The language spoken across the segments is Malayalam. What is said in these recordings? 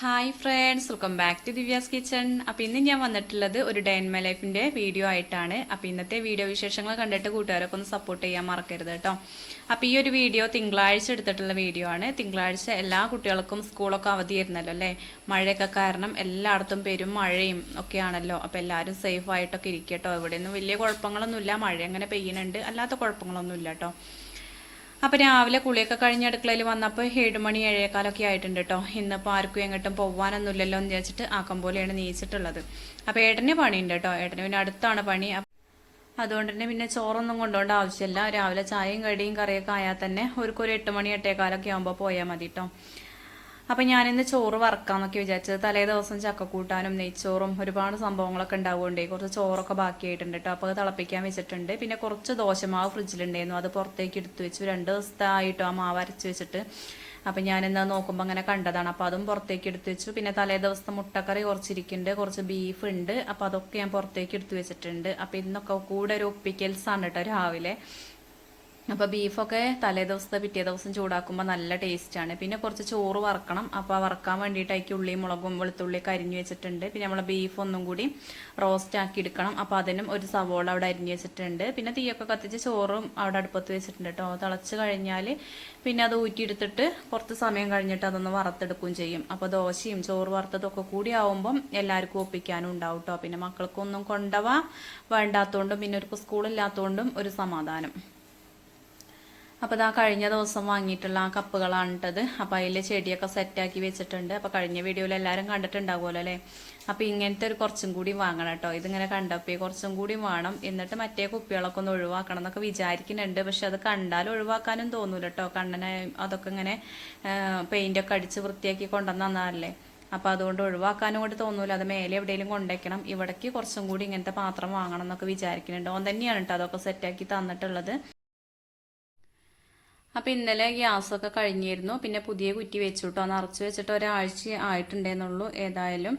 Hi friends welcome back to Divya's kitchen അപ്പോൾ ഇന്ന് ഞാൻ വന്നിട്ടുള്ളത് ഒരു ഡേ ഇൻ മൈ ലൈഫിന്റെ വീഡിയോ ആയിട്ടാണ്. അപ്പോൾ ഇന്നത്തെ വീഡിയോ വിശേഷങ്ങൾ കണ്ടിട്ട് കൂട്ടുകാരൊക്കെ ഒന്ന് സപ്പോർട്ട് ചെയ്യാൻ മറക്കരുത് കേട്ടോ അപ്പോൾ ഈ ഒരു വീഡിയോ തിങ്കളാഴ്ച എടുത്തിട്ടുള്ള വീഡിയോ ആണ്. തിങ്കളാഴ്ച എല്ലാ കുട്ടികൾക്കും സ്കൂളൊക്കെ അവധിയായിരുന്നല്ലോ അല്ലേ? മഴയൊക്കെ കാരണം എല്ലായിടത്തും പേരും മഴയും ഒക്കെയാണല്ലോ. അപ്പോൾ എല്ലാവരും സേഫ് ആയിട്ടൊക്കെ ഇരിക്കട്ടോ. ഇവിടെയൊന്നും വലിയ കുഴപ്പങ്ങളൊന്നുമില്ല. മഴ അങ്ങനെ പെയ്യുന്നുണ്ട് അല്ലാത്ത കുഴപ്പങ്ങളൊന്നുമില്ല കേട്ടോ അപ്പോൾ രാവിലെ കുളിയൊക്കെ കഴിഞ്ഞ അടുക്കളയിൽ വന്നപ്പോൾ ഏഴുമണി ഏഴേക്കാലൊക്കെ ആയിട്ടുണ്ട് കേട്ടോ ഇന്നിപ്പോൾ ആർക്കും എങ്ങോട്ടും പോകാനൊന്നുമില്ലല്ലോ എന്ന് വിചാരിച്ചിട്ട് ആക്കം പോലെയാണ് നീച്ചിട്ടുള്ളത്. അപ്പോൾ ഏട്ടന് പണിയുണ്ട് കേട്ടോ ഏട്ടന് പിന്നെ അടുത്താണ് പണി. അതുകൊണ്ട് തന്നെ പിന്നെ ചോറൊന്നും കൊണ്ടുപോകേണ്ട ആവശ്യമില്ല. രാവിലെ ചായയും കടിയും കറിയൊക്കെ ആയാൽ തന്നെ ഒരു ഒരു എട്ട് മണി എട്ടേക്കാലൊക്കെ ആകുമ്പോൾ പോയാൽ മതി കേട്ടോ അപ്പം ഞാനിന്ന് ചോറ് വറക്കാന്നൊക്കെ വിചാരിച്ചത്. തലേ ദിവസം ചക്കക്കൂട്ടാനും നെയ്ച്ചോറും ഒരുപാട് സംഭവങ്ങളൊക്കെ ഉണ്ടാവുകൊണ്ടേ കുറച്ച് ചോറൊക്കെ ബാക്കിയായിട്ടുണ്ട് കേട്ടോ അപ്പോൾ അത് തിളപ്പിക്കാൻ വെച്ചിട്ടുണ്ട്. പിന്നെ കുറച്ച് ദോശമാവ് ഫ്രിഡ്ജിലുണ്ടായിരുന്നു. അത് പുറത്തേക്ക് എടുത്തു വെച്ചു. രണ്ട് ദിവസത്തെ ആ മാവ് അരച്ച് വെച്ചിട്ട്. അപ്പം ഞാനിന്ന് നോക്കുമ്പോൾ അങ്ങനെ കണ്ടതാണ്. അപ്പോൾ അതും പുറത്തേക്ക് എടുത്തു വെച്ചു. പിന്നെ തലേ ദിവസത്തെ മുട്ടക്കറി കുറച്ചിരിക്കുന്നുണ്ട്. കുറച്ച് ബീഫ് ഉണ്ട്. അപ്പോൾ അതൊക്കെ ഞാൻ പുറത്തേക്ക് എടുത്തു വെച്ചിട്ടുണ്ട്. അപ്പോൾ ഇന്നൊക്കെ കൂടെ ഒരു ഒപ്പിക്കൽസാണ് കേട്ടോ രാവിലെ. അപ്പോൾ ബീഫൊക്കെ തലേ ദിവസത്തെ പിറ്റേ ദിവസം ചൂടാക്കുമ്പോൾ നല്ല ടേസ്റ്റാണ്. പിന്നെ കുറച്ച് ചോറ് വറക്കണം. അപ്പോൾ വറക്കാൻ വേണ്ടിയിട്ട് അതിക്ക് ഉള്ളിയും മുളകും വെളുത്തുള്ളിയൊക്കെ അരിഞ്ഞു വെച്ചിട്ടുണ്ട്. പിന്നെ നമ്മൾ ബീഫ് ഒന്നും കൂടി റോസ്റ്റ് ആക്കി എടുക്കണം. അപ്പോൾ അതിനും ഒരു സവോള അവിടെ അരിഞ്ഞു വെച്ചിട്ടുണ്ട്. പിന്നെ തീയൊക്കെ കത്തിച്ച് ചോറും അവിടെ അടുപ്പത്ത് വെച്ചിട്ടുണ്ട് കേട്ടോ തിളച്ച് കഴിഞ്ഞാൽ പിന്നെ അത് ഊറ്റിയെടുത്തിട്ട് കുറച്ച് സമയം കഴിഞ്ഞിട്ട് അതൊന്ന് വറുത്തെടുക്കുകയും ചെയ്യും. അപ്പോൾ ദോശയും ചോറ് വറുത്തതൊക്കെ കൂടി ആവുമ്പം എല്ലാവർക്കും ഒപ്പിക്കാനും ഉണ്ടാവും കേട്ടോ പിന്നെ മക്കൾക്കൊന്നും കൊണ്ടുപോവാ വേണ്ടാത്തതുകൊണ്ടും പിന്നെ ഒരു സ്കൂളില്ലാത്തതുകൊണ്ടും ഒരു സമാധാനം. അപ്പോൾ ഇതാ കഴിഞ്ഞ ദിവസം വാങ്ങിയിട്ടുള്ള ആ കപ്പുകളാണ് ഇട്ടത് അപ്പോൾ അതിൽ ചെടിയൊക്കെ സെറ്റാക്കി വെച്ചിട്ടുണ്ട്. അപ്പോൾ കഴിഞ്ഞ വീഡിയോയിൽ എല്ലാവരും കണ്ടിട്ടുണ്ടാവുമല്ലോ അല്ലേ? അപ്പോൾ ഇങ്ങനത്തെ ഒരു കുറച്ചും കൂടി വാങ്ങണം കേട്ടോ. ഇതിങ്ങനെ കണ്ടപ്പോൾ കുറച്ചും കൂടി വേണം. എന്നിട്ട് മറ്റേ കുപ്പികളൊക്കെ ഒന്ന് ഒഴിവാക്കണം എന്നൊക്കെ വിചാരിക്കുന്നുണ്ട്. പക്ഷെ അത് കണ്ടാൽ ഒഴിവാക്കാനും തോന്നൂല കേട്ടോ. കണ്ണനെ അതൊക്കെ ഇങ്ങനെ പെയിന്റൊക്കെ അടിച്ച് വൃത്തിയാക്കി കൊണ്ടുവന്നല്ലേ അപ്പോൾ അതുകൊണ്ട് ഒഴിവാക്കാനും കൂടി തോന്നൂല. അത് മേലെ എവിടെയെങ്കിലും കൊണ്ടേക്കണം. ഇവിടേക്ക് കുറച്ചും കൂടി ഇങ്ങനത്തെ പാത്രം വാങ്ങണം എന്നൊക്കെ വിചാരിക്കുന്നുണ്ട്. ഓൻ തന്നെയാണ് കേട്ടോ അതൊക്കെ സെറ്റാക്കി തന്നിട്ടുള്ളത്. അപ്പോൾ ഇന്നലെ ഗ്യാസൊക്കെ കഴിഞ്ഞിരുന്നു. പിന്നെ പുതിയ കുറ്റി വെച്ചു കേട്ടോ നിറച്ച് വെച്ചിട്ട് ഒരാഴ്ച ആയിട്ടുണ്ടെന്നുള്ളൂ ഏതായാലും.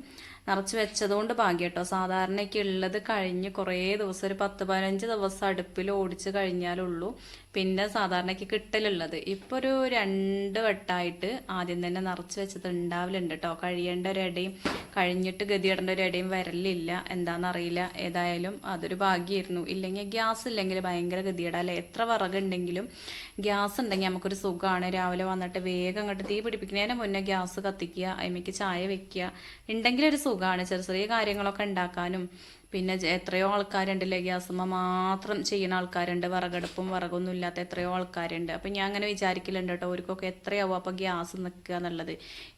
നിറച്ച് വെച്ചതുകൊണ്ട് ഭാഗ്യം കേട്ടോ സാധാരണക്ക് ഉള്ളത് കഴിഞ്ഞ് കുറേ ദിവസം ഒരു പത്ത് പതിനഞ്ച് ദിവസം അടുപ്പിൽ ഓടിച്ച് കഴിഞ്ഞാലുള്ളൂ. പിന്നെ സാധാരണയ്ക്ക് കിട്ടലുള്ളത്. ഇപ്പോൾ ഒരു രണ്ട് വട്ടായിട്ട് ആദ്യം തന്നെ നിറച്ച് വെച്ചത് ഉണ്ടാവലുണ്ട് കേട്ടോ കഴിയേണ്ട ഒരു ഇടയും കഴിഞ്ഞിട്ട് ഗതിയിടേണ്ട ഒരു ഇടയും വരലില്ല. എന്താണെന്നറിയില്ല ഏതായാലും അതൊരു ഭാഗ്യമായിരുന്നു ഇല്ലെങ്കിൽ ഗ്യാസ് ഇല്ലെങ്കിൽ ഭയങ്കര ഗതി അല്ലേ? എത്ര വിറകുണ്ടെങ്കിലും ഗ്യാസ് ഉണ്ടെങ്കിൽ നമുക്കൊരു സുഖമാണ് രാവിലെ വന്നിട്ട് വേഗം അങ്ങോട്ട് തീ പിടിപ്പിക്കുന്നതിന് മുന്നേ ഗ്യാസ് കത്തിക്കുക അതിലേക്ക് ചായ വെക്കുക. ഉണ്ടെങ്കിൽ ഒരു സുഖമാണ് ചെറിയ ചെറിയ കാര്യങ്ങളൊക്കെ ഉണ്ടാക്കാനും പിന്നെ എത്രയോ ആൾക്കാരുണ്ടല്ലേ ഗ്യാസുമ്മ മാത്രം ചെയ്യുന്ന ആൾക്കാരുണ്ട്. വിറകടുപ്പും വിറകൊന്നും ഇല്ലാത്ത എത്രയോ ആൾക്കാരുണ്ട്. അപ്പം ഞാൻ അങ്ങനെ വിചാരിക്കലുണ്ട് കേട്ടോ അവർക്കൊക്കെ എത്രയാവും അപ്പോൾ ഗ്യാസ് നിൽക്കുക എന്നുള്ളത്.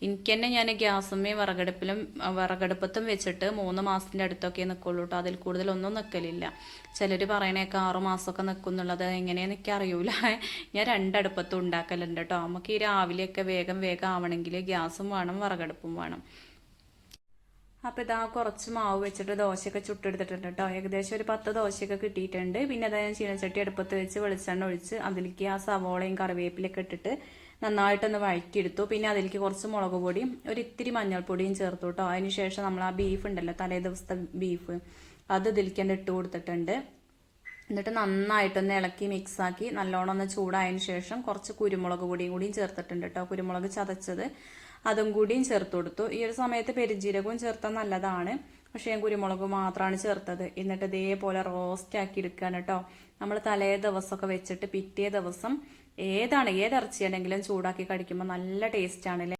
എനിക്ക് തന്നെ ഞാൻ ഗ്യാസുമ്മയും വിറകടുപ്പിലും വിറകടുപ്പത്തും വെച്ചിട്ട് മൂന്ന് മാസത്തിന്റെ അടുത്തൊക്കെ നിൽക്കുള്ളൂ കേട്ടോ. അതിൽ കൂടുതലൊന്നും നിൽക്കലില്ല. ചിലർ പറയണേക്കെ ആറു മാസമൊക്കെ നിൽക്കുന്നുള്ളത് എങ്ങനെയാണെന്ന് എനിക്ക് അറിയൂല. ഞാൻ രണ്ടടുപ്പത്തും ഉണ്ടാക്കലുണ്ട് കേട്ടോ. നമുക്ക് ഈ രാവിലെയൊക്കെ വേഗം വേഗം ആവണമെങ്കിൽ ഗ്യാസും വേണം വിറകടുപ്പും വേണം. അപ്പോൾ ഇതാ കുറച്ച് മാവ് വെച്ചിട്ട് ദോശയൊക്കെ ചുട്ടെടുത്തിട്ടുണ്ട് കേട്ടോ. ഏകദേശം ഒരു പത്ത് ദോശയൊക്കെ കിട്ടിയിട്ടുണ്ട്. പിന്നെ അതാ ഞാൻ ചീനച്ചട്ടി അടുപ്പത്ത് വെച്ച് വെളിച്ചെണ്ണ ഒഴിച്ച് അതിലേക്ക് ആ സവോളയും കറിവേപ്പിലൊക്കെ ഇട്ടിട്ട് നന്നായിട്ടൊന്ന് വഴറ്റിയെടുത്തു. പിന്നെ അതിലേക്ക് കുറച്ച് മുളക് പൊടിയും ഒരു ഇത്തിരി മഞ്ഞൾപ്പൊടിയും ചേർത്തു കേട്ടോ. അതിനുശേഷം നമ്മൾ ആ ബീഫ് ഉണ്ടല്ലോ തലേ ദിവസത്തെ ബീഫ്. അത് ഇതിലേക്ക് തന്നെ ഇട്ട് കൊടുത്തിട്ടുണ്ട്. എന്നിട്ട് നന്നായിട്ടൊന്ന് ഇളക്കി മിക്സാക്കി നല്ലോണം ഒന്ന് ചൂടായതിനു ശേഷം കുറച്ച് കുരുമുളക് പൊടിയും കൂടിയും ചേർത്തിട്ടുണ്ട് കേട്ടോ. കുരുമുളക് ചതച്ചത്. അതും കൂടിയും ചേർത്ത് കൊടുത്തു. ഈ ഒരു സമയത്ത് പെരുജീരകവും ചേർത്താൽ നല്ലതാണ്. പക്ഷേ ഞാൻ കുരുമുളക് മാത്രമാണ് ചേർത്തത്. എന്നിട്ട് ഇതേപോലെ റോസ്റ്റ് ആക്കി എടുക്കുകയാണ് കേട്ടോ നമ്മൾ തലേ ദിവസമൊക്കെ വെച്ചിട്ട് പിറ്റേ ദിവസം ഏതാണ് ഏത് ഇറച്ചിയാണെങ്കിലും ചൂടാക്കി കഴിക്കുമ്പോൾ നല്ല ടേസ്റ്റ് അല്ലേ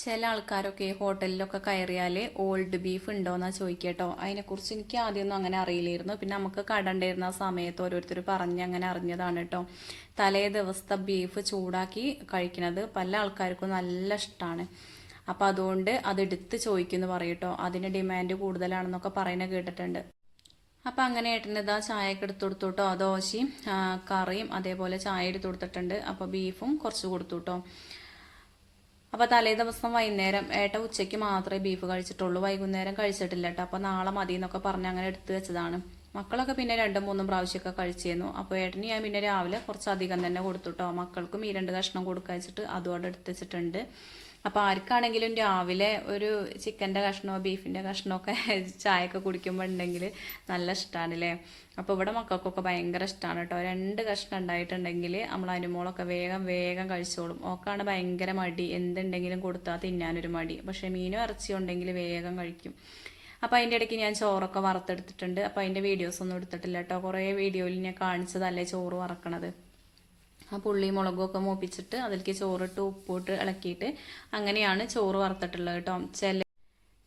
ചില ആൾക്കാരൊക്കെ ഹോട്ടലിലൊക്കെ കയറിയാൽ ഓൾഡ് ബീഫ് ഉണ്ടോയെന്നാ ചോദിക്കട്ടോ. അതിനെക്കുറിച്ച് എനിക്ക് ആദ്യമൊന്നും അങ്ങനെ അറിയില്ലായിരുന്നു. പിന്നെ നമുക്ക് കടണ്ടിരുന്ന സമയത്ത് ഓരോരുത്തർ പറഞ്ഞ് അങ്ങനെ അറിഞ്ഞതാണ് കേട്ടോ തലേ ദിവസത്തെ ബീഫ് ചൂടാക്കി കഴിക്കുന്നത് പല ആൾക്കാർക്കും നല്ല ഇഷ്ടമാണ് അപ്പം അതുകൊണ്ട് അതെടുത്ത് ചോദിക്കുമെന്ന് പറയട്ടോ അതിന് ഡിമാൻഡ് കൂടുതലാണെന്നൊക്കെ പറയുന്നത് കേട്ടിട്ടുണ്ട്. അപ്പം അങ്ങനെ ഏട്ടന്റെ ഇതാ ചായയൊക്കെ എടുത്തു കൊടുത്തു കേട്ടോ ദോശയും കറിയും അതേപോലെ ചായ എടുത്തു കൊടുത്തിട്ടുണ്ട്. അപ്പോൾ ബീഫും കുറച്ച് കൊടുത്തു കേട്ടോ അപ്പോൾ തലേ ദിവസം വൈകുന്നേരം ഏട്ട ഉച്ചയ്ക്ക് മാത്രമേ ബീഫ് കഴിച്ചിട്ടുള്ളൂ. വൈകുന്നേരം കഴിച്ചിട്ടില്ല കേട്ടോ അപ്പോൾ നാളെ മതി എന്നൊക്കെ പറഞ്ഞ് അങ്ങനെ എടുത്തു വെച്ചതാണ്. മക്കളൊക്കെ പിന്നെ രണ്ടും മൂന്നും പ്രാവശ്യമൊക്കെ കഴിച്ചിരുന്നു അപ്പോൾ ഏട്ടന് ഞാൻ പിന്നെ രാവിലെ കുറച്ചധികം തന്നെ കൊടുത്തു കേട്ടോ മക്കൾക്കും ഈ രണ്ട് കഷ്ണം കൊടുക്കുക വെച്ചിട്ട് എടുത്ത് വെച്ചിട്ടുണ്ട്. അപ്പോൾ ആർക്കാണെങ്കിലും രാവിലെ ഒരു ചിക്കന്റെ കഷ്ണമോ ബീഫിന്റെ കഷ്ണമോ ഒക്കെ ചായയൊക്കെ കുടിക്കുമ്പോൾ ഉണ്ടെങ്കിൽ നല്ല ഇഷ്ടമാണ് അല്ലേ അപ്പോൾ ഇവിടെ മക്കൾക്കൊക്കെ ഭയങ്കര ഇഷ്ടമാണ് കേട്ടോ രണ്ട് കഷ്ണം ഉണ്ടായിട്ടുണ്ടെങ്കിൽ നമ്മൾ അനുമോളൊക്കെ വേഗം വേഗം കഴിച്ചോളും. ഓക്കാണ് ഭയങ്കര മടി. എന്തുണ്ടെങ്കിലും കൊടുത്താൽ തിന്നാനൊരു മടി. പക്ഷേ മീനും ഇറച്ചി ഉണ്ടെങ്കിൽ വേഗം കഴിക്കും. അപ്പോൾ അതിന്റെ ഇടയ്ക്ക് ഞാൻ ചോറൊക്കെ വറുത്തെടുത്തിട്ടുണ്ട്. അപ്പോൾ അതിന്റെ വീഡിയോസ് ഒന്നും എടുത്തിട്ടില്ല കേട്ടോ കുറേ വീഡിയോയിൽ ഞാൻ കാണിച്ചതല്ലേ ചോറ് വറക്കണത്. ആ പുള്ളി മുളകൊക്കെ മൂപ്പിച്ചിട്ട് അതിലേക്ക് ചോറിട്ട് ഉപ്പിട്ട് ഇളക്കിയിട്ട് അങ്ങനെയാണ് ചോറ് വറുത്തിട്ടുള്ളത് കേട്ടോ. ചില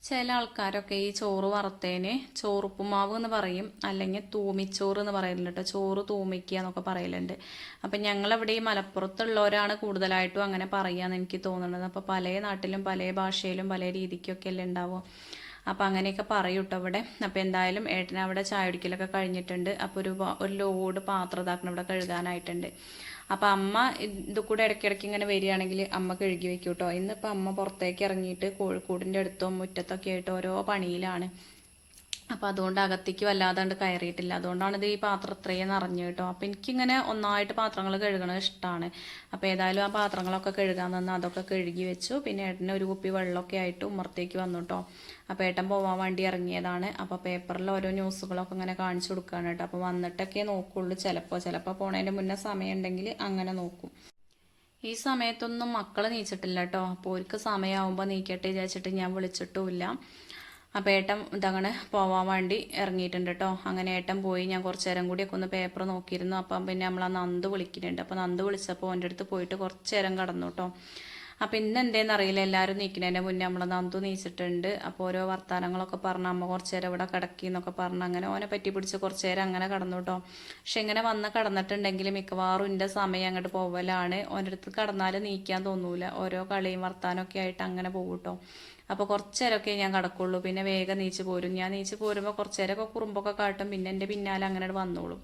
ചില ആൾക്കാരൊക്കെ ഈ ചോറ് വറുത്തേന് ചോറുപ്പുമാവ് എന്ന് പറയും അല്ലെങ്കിൽ തൂമിച്ചോറ് എന്ന് പറയലുണ്ട് കേട്ടോ. ചോറ് തൂമിക്കുക എന്നൊക്കെ പറയലുണ്ട്. അപ്പം ഞങ്ങളവിടെ ഈ മലപ്പുറത്തുള്ളവരാണ് കൂടുതലായിട്ടും അങ്ങനെ പറയുകയെന്ന് എനിക്ക് തോന്നുന്നത്. അപ്പോൾ പല നാട്ടിലും പല ഭാഷയിലും പല രീതിക്കൊക്കെ അല്ലേ ഉണ്ടാവുക അപ്പോൾ അങ്ങനെയൊക്കെ പറയും കേട്ടോ അവിടെ. അപ്പോൾ എന്തായാലും ഏട്ടൻ അവിടെ ചായ കുടിക്കലൊക്കെ കഴിഞ്ഞിട്ടുണ്ട്. അപ്പോൾ ഒരു ഒരു ലോഡ് പാത്രം ഇതാക്കണം ഇവിടെ കഴുകാനായിട്ടുണ്ട്. അപ്പം അമ്മ ഇത് കൂടെ ഇടയ്ക്കിടയ്ക്ക് ഇങ്ങനെ വരികയാണെങ്കിൽ അമ്മ കഴുകി വെക്കും കേട്ടോ ഇന്നിപ്പോൾ അമ്മ പുറത്തേക്ക് ഇറങ്ങിയിട്ട് കോഴിക്കോടിന്റെ അടുത്തും മുറ്റത്തൊക്കെ ആയിട്ട് ഓരോ പണിയിലാണ്. അപ്പൊ അതുകൊണ്ട് അകത്തേക്ക് വല്ലാതെ കയറിയിട്ടില്ല. അതുകൊണ്ടാണ് ഇത് ഈ പാത്രം ഇത്രയും നിറഞ്ഞു കേട്ടോ. അപ്പൊ എനിക്കിങ്ങനെ ഒന്നായിട്ട് പാത്രങ്ങൾ കഴുകണത് ഇഷ്ടമാണ് അപ്പോൾ ഏതായാലും ആ പാത്രങ്ങളൊക്കെ കഴുകാൻ നിന്ന് അതൊക്കെ കഴുകി വെച്ചു. പിന്നെ ഏട്ടന് ഒരു കുപ്പി വെള്ളമൊക്കെ ആയിട്ട് ഉമ്മറത്തേക്ക് വന്നു കേട്ടോ. അപ്പോൾ ഏട്ടൻ പോവാൻ വേണ്ടി ഇറങ്ങിയതാണ്. അപ്പോൾ പേപ്പറിൽ ഓരോ ന്യൂസുകളൊക്കെ ഇങ്ങനെ കാണിച്ചു കൊടുക്കുകയാണ് കേട്ടോ. അപ്പോൾ വന്നിട്ടൊക്കെ നോക്കുള്ളൂ ചിലപ്പോൾ ചിലപ്പോൾ പോണതിന്റെ മുന്നേ സമയം ഉണ്ടെങ്കിൽ അങ്ങനെ നോക്കും. ഈ സമയത്തൊന്നും മക്കൾ നീച്ചിട്ടില്ല കേട്ടോ. അപ്പോൾ അവർക്ക് സമയമാകുമ്പോൾ നീക്കട്ടെ വിചാരിച്ചിട്ട് ഞാൻ വിളിച്ചിട്ടുമില്ല. അപ്പോൾ ഏട്ടൻ ഇതങ്ങനെ പോവാൻ വേണ്ടി ഇറങ്ങിയിട്ടുണ്ട് കേട്ടോ. അങ്ങനെ ഏട്ടൻ പോയി. ഞാൻ കുറച്ച് നേരം കൂടിയൊക്കെ ഒന്ന് പേപ്പർ നോക്കിയിരുന്നു. അപ്പം പിന്നെ നമ്മൾ ആ നന്ദ് വിളിക്കുന്നുണ്ട്. അപ്പോൾ നന്ദ് വിളിച്ചപ്പോൾ എന്റെ അടുത്ത് പോയിട്ട് കുറച്ച് നേരം കടന്നു കേട്ടോ. അപ്പം ഇന്ന് എന്തേന്ന് അറിയില്ല. എല്ലാവരും നീക്കുന്നതിന്റെ മുന്നേ നമ്മൾ നന്ദു നീച്ചിട്ടുണ്ട്. അപ്പോൾ ഓരോ വർത്തമാനങ്ങളൊക്കെ പറഞ്ഞ് അമ്മ കുറച്ച് നേരം ഇവിടെ കിടക്കി എന്നൊക്കെ പറഞ്ഞ് അങ്ങനെ ഓനെ പറ്റി പിടിച്ച് കുറച്ച് നേരം അങ്ങനെ കടന്നു കേട്ടോ പക്ഷെ ഇങ്ങനെ വന്ന് കടന്നിട്ടുണ്ടെങ്കിൽ മിക്കവാറും എന്റെ സമയം അങ്ങോട്ട് പോവലാണ്. ഓന്റെ അടുത്ത് കടന്നാൽ നീക്കാൻ തോന്നൂല. ഓരോ കളിയും വർത്താനമൊക്കെ ആയിട്ട് അങ്ങനെ പോകും കേട്ടോ അപ്പോൾ കുറച്ച് നേരമൊക്കെ ഞാൻ കടക്കുള്ളൂ. പിന്നെ വേഗം നീച്ച് പോരും. ഞാൻ നീച്ച് പോരുമ്പോൾ കുറച്ച് നേരമൊക്കെ കുറുമ്പൊക്കെ കാട്ടും. പിന്നെ എന്റെ പിന്നാലെ അങ്ങനെ വന്നോളും.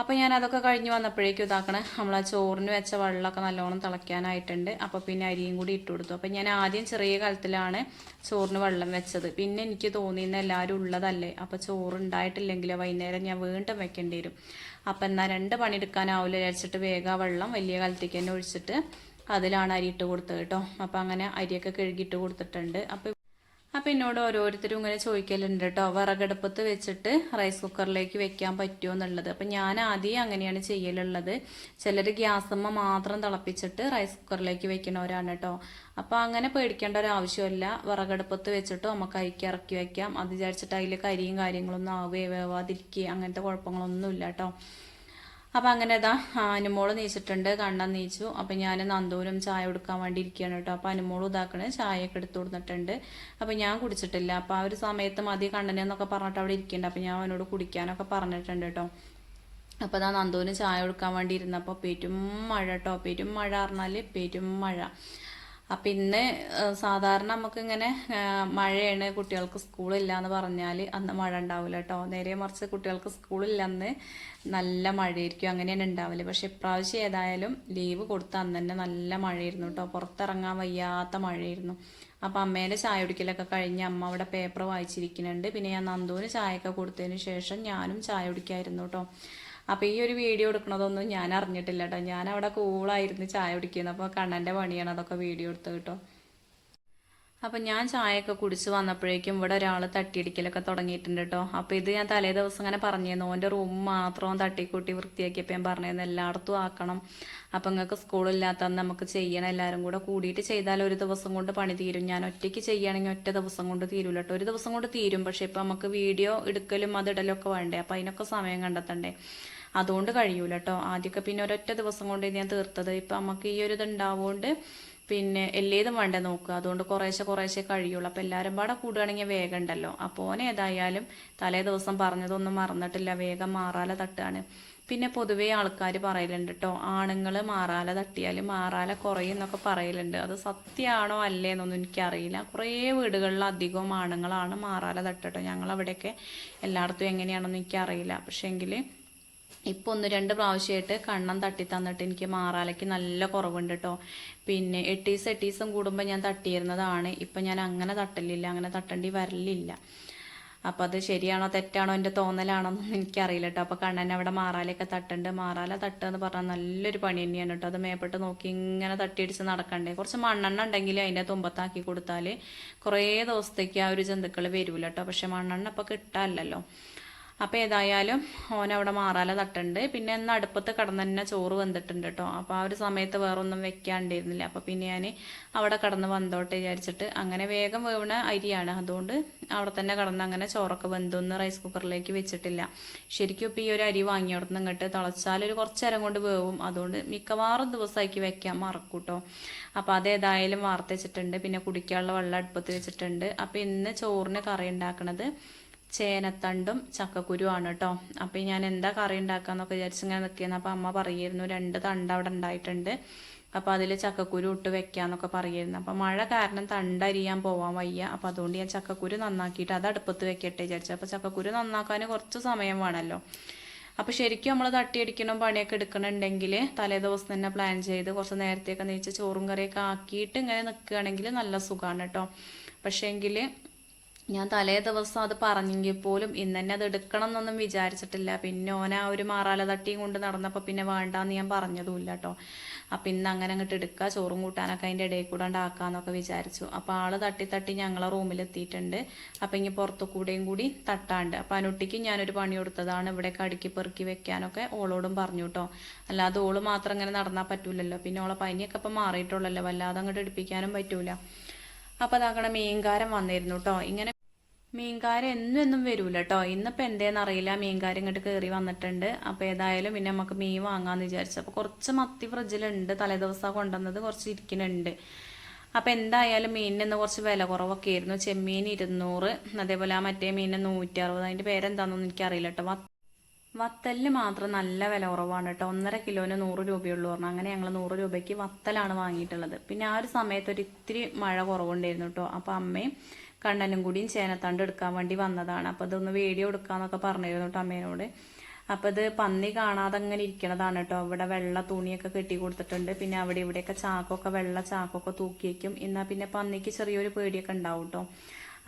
അപ്പോൾ ഞാൻ അതൊക്കെ കഴിഞ്ഞ് വന്നപ്പോഴേക്കും ഇതാക്കണേ നമ്മൾ ആ ചോറിന് വെച്ച വെള്ളമൊക്കെ നല്ലോണം തിളയ്ക്കാനായിട്ടുണ്ട്. അപ്പോൾ പിന്നെ അരിയും കൂടി ഇട്ട് കൊടുത്തു. അപ്പോൾ ഞാൻ ആദ്യം ചെറിയ കാലത്തിലാണ് ചോറിന് വെള്ളം വെച്ചത്. പിന്നെ എനിക്ക് തോന്നിയെന്ന് എല്ലാവരും ഉള്ളതല്ലേ. അപ്പോൾ ചോറ് ഉണ്ടായിട്ടില്ലെങ്കിൽ വൈകുന്നേരം ഞാൻ വീണ്ടും വെക്കേണ്ടി വരും. അപ്പോൾ എന്നാൽ രണ്ട് പണിയെടുക്കാനാവില്ല വിചാരിച്ചിട്ട് വേഗം വെള്ളം വലിയ കാലത്തേക്ക് തന്നെ ഒഴിച്ചിട്ട് അതിലാണ് അരി ഇട്ട് കൊടുത്തത് കേട്ടോ. അപ്പോൾ അങ്ങനെ അരിയൊക്കെ കഴുകിയിട്ട് കൊടുത്തിട്ടുണ്ട്. അപ്പം അപ്പം എന്നോട് ഓരോരുത്തരും ഇങ്ങനെ ചോദിക്കലുണ്ട് കേട്ടോ. വിറകടുപ്പത്ത് വെച്ചിട്ട് റൈസ് കുക്കറിലേക്ക് വെക്കാൻ പറ്റുമോ എന്നുള്ളത്. അപ്പം ഞാൻ ആദ്യം അങ്ങനെയാണ് ചെയ്യലുള്ളത്. ചിലർ ഗ്യാസമ്മ മാത്രം തിളപ്പിച്ചിട്ട് റൈസ് കുക്കറിലേക്ക് വെക്കണവരാണ് കേട്ടോ. അപ്പോൾ അങ്ങനെ പേടിക്കേണ്ട ഒരു ആവശ്യമില്ല. വിറകടുപ്പത്ത് വെച്ചിട്ട് നമുക്ക് അരിക്ക് ഇറക്കി വെക്കാം. അത് വിചാരിച്ചിട്ട് അതിൽ കരിയും കാര്യങ്ങളൊന്നും ആവുകയോ വേവാതിരിക്കുകയോ അങ്ങനത്തെ കുഴപ്പങ്ങളൊന്നുമില്ല കേട്ടോ. അപ്പം അങ്ങനെ ഇതാ അനുമോൾ നീച്ചിട്ടുണ്ട് കണ്ണൻ നീച്ചു. അപ്പം ഞാൻ നന്ദൂരും ചായ കൊടുക്കാൻ വേണ്ടി ഇരിക്കുകയാണ് കേട്ടോ. അപ്പം അനുമോൾ ഇതാക്കണേ ചായയൊക്കെ എടുത്തു കൊടുത്തിട്ടുണ്ട്. അപ്പം ഞാൻ കുടിച്ചിട്ടില്ല. അപ്പം ആ ഒരു സമയത്ത് മതി കണ്ണനെന്നൊക്കെ പറഞ്ഞിട്ട് അവിടെ ഇരിക്കുന്നുണ്ട് അപ്പം ഞാൻ അവനോട് കുടിക്കാനൊക്കെ പറഞ്ഞിട്ടുണ്ട് കേട്ടോ. അപ്പോൾ അതാ നന്ദൂന് ചായ കൊടുക്കാൻ വേണ്ടി ഇരുന്നപ്പോൾ പെരും മഴ കേട്ടോ. പെരും മഴ പറഞ്ഞാൽ പെരും മഴ. അപ്പം ഇന്ന് സാധാരണ നമുക്കിങ്ങനെ മഴയാണ് കുട്ടികൾക്ക് സ്കൂളില്ല എന്ന് പറഞ്ഞാൽ അന്ന് മഴ ഉണ്ടാവില്ല കേട്ടോ നേരെ മറിച്ച് കുട്ടികൾക്ക് സ്കൂളില്ല അന്ന് നല്ല മഴയായിരിക്കും അങ്ങനെയാണ് ഉണ്ടാവില്ല പക്ഷെ ഇപ്രാവശ്യം ഏതായാലും ലീവ് കൊടുത്ത അന്ന് തന്നെ നല്ല മഴയായിരുന്നു കേട്ടോ പുറത്തിറങ്ങാൻ വയ്യാത്ത മഴയായിരുന്നു. അപ്പം അമ്മേന്റെ ചായ കുടിക്കലൊക്കെ കഴിഞ്ഞ് അമ്മ അവിടെ പേപ്പർ വായിച്ചിരിക്കുന്നുണ്ട്. പിന്നെ ഞാൻ നന്ദുവിന് ചായയൊക്കെ കൊടുത്തതിന് ശേഷം ഞാനും ചായ കുടിക്കായിരുന്നു കേട്ടോ അപ്പോൾ ഈ ഒരു വീഡിയോ എടുക്കണതൊന്നും ഞാൻ അറിഞ്ഞിട്ടില്ല കേട്ടോ. ഞാൻ അവിടെ കൂളായിരുന്നു ചായ കുടിക്കുന്നത് അപ്പോൾ കണ്ണന്റെ പണിയാണ് അതൊക്കെ വീഡിയോ എടുത്തത് കേട്ടോ. അപ്പം ഞാൻ ചായയൊക്കെ കുടിച്ച് വന്നപ്പോഴേക്കും ഇവിടെ ഒരാൾ തട്ടിയിടിക്കലൊക്കെ തുടങ്ങിയിട്ടുണ്ട് കേട്ടോ. അപ്പോൾ ഇത് ഞാൻ തലേ ദിവസം ഇങ്ങനെ പറഞ്ഞിരുന്നു. ഓന്റെ റൂം മാത്രം തട്ടിക്കൂട്ടി വൃത്തിയാക്കിയപ്പോൾ ഞാൻ പറഞ്ഞിരുന്നു എല്ലായിടത്തും ആക്കണം. അപ്പം നിങ്ങൾക്ക് സ്കൂളില്ലാത്ത നമുക്ക് ചെയ്യണം. എല്ലാവരും കൂടെ കൂടിയിട്ട് ചെയ്താൽ ഒരു ദിവസം കൊണ്ട് പണി തീരും. ഞാൻ ഒറ്റയ്ക്ക് ചെയ്യുകയാണെങ്കിൽ ഒറ്റ ദിവസം കൊണ്ട് തീരൂല കേട്ടോ. ഒരു ദിവസം കൊണ്ട് തീരും. പക്ഷേ ഇപ്പം നമുക്ക് വീഡിയോ എടുക്കലും അതിടലും ഒക്കെ വേണ്ടേ? അപ്പം അതിനൊക്കെ സമയം കണ്ടെത്തണ്ടേ? അതുകൊണ്ട് കഴിയൂല കേട്ടോ ആദ്യമൊക്കെ പിന്നെ ഒരൊറ്റ ദിവസം കൊണ്ട് ഞാൻ തീർത്തത്. ഇപ്പം നമുക്ക് ഈ ഒരു ഇത് ഉണ്ടാവുകൊണ്ട് പിന്നെ എല്ലേതും വേണ്ട നോക്കുക. അതുകൊണ്ട് കുറേശ്ശെ കുറേശ്ശെ കഴിയുള്ളൂ. അപ്പോൾ എല്ലാവരും പാടെ കൂടുകയാണെങ്കിൽ വേഗം ഉണ്ടല്ലോ. അപ്പോൾ ഓനെ ഏതായാലും തലേ ദിവസം പറഞ്ഞതൊന്നും മറന്നിട്ടില്ല. വേഗം മാറാല തട്ടുകയാണ് പിന്നെ പൊതുവേ ആൾക്കാർ പറയലുണ്ട് കേട്ടോ ആണുങ്ങൾ മാറാല തട്ടിയാൽ മാറാല കുറയും എന്നൊക്കെ പറയലുണ്ട്. അത് സത്യമാണോ അല്ലേ എന്നൊന്നും എനിക്കറിയില്ല. കുറേ വീടുകളിൽ അധികവും ആണുങ്ങളാണ് മാറാല തട്ടട്ടോ ഞങ്ങളവിടെയൊക്കെ എല്ലായിടത്തും എങ്ങനെയാണെന്ന് എനിക്കറിയില്ല. പക്ഷേങ്കിൽ ഇപ്പോൾ ഒന്ന് രണ്ട് പ്രാവശ്യമായിട്ട് കണ്ണം തട്ടി തന്നിട്ട് എനിക്ക് മാറാലയ്ക്ക് നല്ല കുറവുണ്ട് കേട്ടോ പിന്നെ എട്ടീസ് എട്ടീസും കൂടുമ്പോൾ ഞാൻ തട്ടിയിരുന്നതാണ്. ഇപ്പം ഞാൻ അങ്ങനെ തട്ടലില്ല അങ്ങനെ തട്ടേണ്ടി വരലില്ല. അപ്പോൾ അത് ശരിയാണോ തെറ്റാണോ എന്റെ തോന്നലാണോ എന്നൊന്നും എനിക്കറിയില്ല കേട്ടോ അപ്പോൾ കണ്ണൻ അവിടെ മാറാലയൊക്കെ തട്ടുണ്ട്. മാറാല തട്ടുക എന്ന് പറഞ്ഞാൽ നല്ലൊരു പണി തന്നെയാണ് കേട്ടോ അത് മേപ്പെട്ട് നോക്കി ഇങ്ങനെ തട്ടിയടിച്ച് നടക്കണ്ടേ. കുറച്ച് മണ്ണെണ്ണ ഉണ്ടെങ്കിൽ അതിന്റെ തുമ്പത്താക്കി കൊടുത്താൽ കുറേ ദിവസത്തേക്ക് ആ ഒരു ജന്തുക്കൾ വരില്ല കേട്ടോ പക്ഷെ മണ്ണെണ്ണ ഇപ്പോൾ കിട്ടാനില്ലല്ലോ. അപ്പോൾ ഏതായാലും ഓനവിടെ മാറാല തട്ടുണ്ട്. പിന്നെ ഇന്ന് അടുപ്പത്ത് കിടന്ന് തന്നെ ചോറ് വന്നിട്ടുണ്ട് കേട്ടോ അപ്പോൾ ആ ഒരു സമയത്ത് വേറൊന്നും വെക്കാണ്ടിരുന്നില്ല. അപ്പോൾ പിന്നെ ഞാൻ അവിടെ കടന്ന് വന്നോട്ടെ വിചാരിച്ചിട്ട് അങ്ങനെ വേഗം വേവണ അരിയാണ്. അതുകൊണ്ട് അവിടെ തന്നെ കടന്ന് അങ്ങനെ ചോറൊക്കെ വെന്തൊന്ന് റൈസ് കുക്കറിലേക്ക് വെച്ചിട്ടില്ല. ശരിക്കും ഇപ്പോൾ ഈ ഒരു അരി വാങ്ങി അവിടെ നിന്ന് ഇങ്ങോട്ട് തിളച്ചാൽ ഒരു കുറച്ച് നേരം കൊണ്ട് വേവും. അതുകൊണ്ട് മിക്കവാറും ദിവസമാക്കി വെക്കാൻ മറക്കൂട്ടോ അപ്പോൾ അതേതായാലും വാർത്തെച്ചിട്ടുണ്ട് പിന്നെ കുടിക്കാനുള്ള വെള്ളം അടുപ്പത്ത് വെച്ചിട്ടുണ്ട്. അപ്പോൾ ഇന്ന് ചോറിന് കറി ഉണ്ടാക്കണത് ചേനത്തണ്ടും ചക്കക്കുരുവാണ് കേട്ടോ അപ്പം ഞാൻ എന്താ കറി ഉണ്ടാക്കാന്നൊക്കെ വിചാരിച്ചിങ്ങനെ നിൽക്കുന്നത് അപ്പം അമ്മ പറയായിരുന്നു രണ്ട് തണ്ട് അവിടെ ഉണ്ടായിട്ടുണ്ട്. അപ്പോൾ അതിൽ ചക്കക്കുരു ഇട്ട് വെക്കാന്നൊക്കെ പറയായിരുന്നു അപ്പം മഴ കാരണം തണ്ടരിയാൻ പോവാൻ വയ്യ. അപ്പം അതുകൊണ്ട് ഞാൻ ചക്കക്കുരു നന്നാക്കിയിട്ട് അത് അടുപ്പത്ത് വെക്കട്ടെ വിചാരിച്ചു. അപ്പോൾ ചക്കക്കുരു നന്നാക്കാൻ കുറച്ച് സമയം വേണമല്ലോ അപ്പോൾ ശരിക്കും നമ്മൾ തട്ടിയടിക്കണം പണിയൊക്കെ എടുക്കണമെങ്കിൽ തലേ ദിവസം തന്നെ പ്ലാൻ ചെയ്ത് കുറച്ച് നേരത്തെയൊക്കെ നീച്ച് ചോറും കറിയൊക്കെ ആക്കിയിട്ട് ഇങ്ങനെ നിൽക്കുകയാണെങ്കിൽ നല്ല സുഖമാണ് കേട്ടോ പക്ഷേങ്കിൽ ഞാൻ തലേ ദിവസം അത് പറഞ്ഞെങ്കിൽ പോലും ഇന്ന് തന്നെ അത് എടുക്കണം എന്നൊന്നും വിചാരിച്ചിട്ടില്ല. പിന്നെ ഓന ആ ഒരു മാറാല തട്ടിയും കൊണ്ട് നടന്നപ്പോൾ പിന്നെ വേണ്ടാന്ന് ഞാൻ പറഞ്ഞതുമില്ല കേട്ടോ. അപ്പം ഇന്ന് അങ്ങനെ അങ്ങോട്ട് എടുക്കുക ചോറും കൂട്ടാനൊക്കെ അതിന്റെ ഇടയിൽ കൂടെ ഉണ്ടാക്കാന്നൊക്കെ വിചാരിച്ചു. അപ്പോൾ ആൾ തട്ടി തട്ടി ഞങ്ങളെ റൂമിൽ എത്തിയിട്ടുണ്ട്. അപ്പം ഇനി പുറത്തു കൂടെയും കൂടി തട്ടാണ്ട്. അപ്പം അനുട്ടിക്ക് ഞാനൊരു പണി കൊടുത്തതാണ്. ഇവിടെയൊക്കെ അടുക്കി പെറുക്കി വെക്കാനൊക്കെ ഓളോടും പറഞ്ഞു കേട്ടോ. അല്ലാതെ ഓൾ മാത്രം അങ്ങനെ നടന്നാൽ പറ്റൂലല്ലോ. പിന്നെ ഓളെ പനിയൊക്കെ ഇപ്പം മാറിയിട്ടുള്ളല്ലോ. വല്ലാതെ അങ്ങോട്ട് എടുപ്പിക്കാനും പറ്റൂല. അപ്പോൾ അതാക്കണ മീൻകാരം വന്നിരുന്നു കേട്ടോ. ഇങ്ങനെ മീൻകാരൻ എന്നും എന്നും വരൂല കേട്ടോ ഇന്നിപ്പോൾ എന്തേന്ന് അറിയില്ല. മീൻകാരൻ ഇങ്ങോട്ട് കയറി വന്നിട്ടുണ്ട്. അപ്പോൾ ഏതായാലും പിന്നെ നമുക്ക് മീൻ വാങ്ങാമെന്ന് വിചാരിച്ചു. അപ്പോൾ കുറച്ച് മത്തി ഫ്രിഡ്ജിലുണ്ട്. തലേദിവസം കൊണ്ടുവന്നത്. കുറച്ച് ഇരിക്കുന്നുണ്ട് അപ്പോൾ എന്തായാലും മീനിന് കുറച്ച് വില കുറവൊക്കെ ആയിരുന്നു. ചെമ്മീൻ ഇരുന്നൂറ്. അതേപോലെ ആ മറ്റേ മീനിന് നൂറ്റി അറുപത് അതിന്റെ പേരെന്താണെന്നൊന്നും എനിക്കറിയില്ല കേട്ടോ. വത്തലിന് മാത്രം നല്ല വില കുറവാണ് കേട്ടോ. ഒന്നര കിലോന് നൂറ് രൂപയുള്ളൂ പറഞ്ഞു. അങ്ങനെ ഞങ്ങൾ നൂറ് രൂപയ്ക്ക് വത്തലാണ് വാങ്ങിയിട്ടുള്ളത്. പിന്നെ ആ ഒരു സമയത്ത് ഒരു ഇത്തിരി മഴ കുറവുണ്ടായിരുന്നു കേട്ടോ. അപ്പോൾ അമ്മയും കണ്ണനും കൂടിയും ചേനത്തണ്ട് എടുക്കാൻ വേണ്ടി വന്നതാണ്. അപ്പോൾ അതൊന്ന് വീഡിയോ എടുക്കാന്നൊക്കെ പറഞ്ഞിരുന്നു കേട്ടോ അമ്മേനോട്. അപ്പോൾ ഇത് പന്നി കാണാതെ അങ്ങനെ ഇരിക്കണതാണ് കേട്ടോ ഇവിടെ വെള്ള തുണിയൊക്കെ കെട്ടി കൊടുത്തിട്ടുണ്ട്. പിന്നെ അവിടെ ഇവിടെയൊക്കെ ചാക്കൊക്കെ വെള്ള ചാക്കൊക്കെ തൂക്കിയേക്കും എന്നാൽ പിന്നെ പന്നിക്ക് ചെറിയൊരു പേടിയൊക്കെ ഉണ്ടാവും കേട്ടോ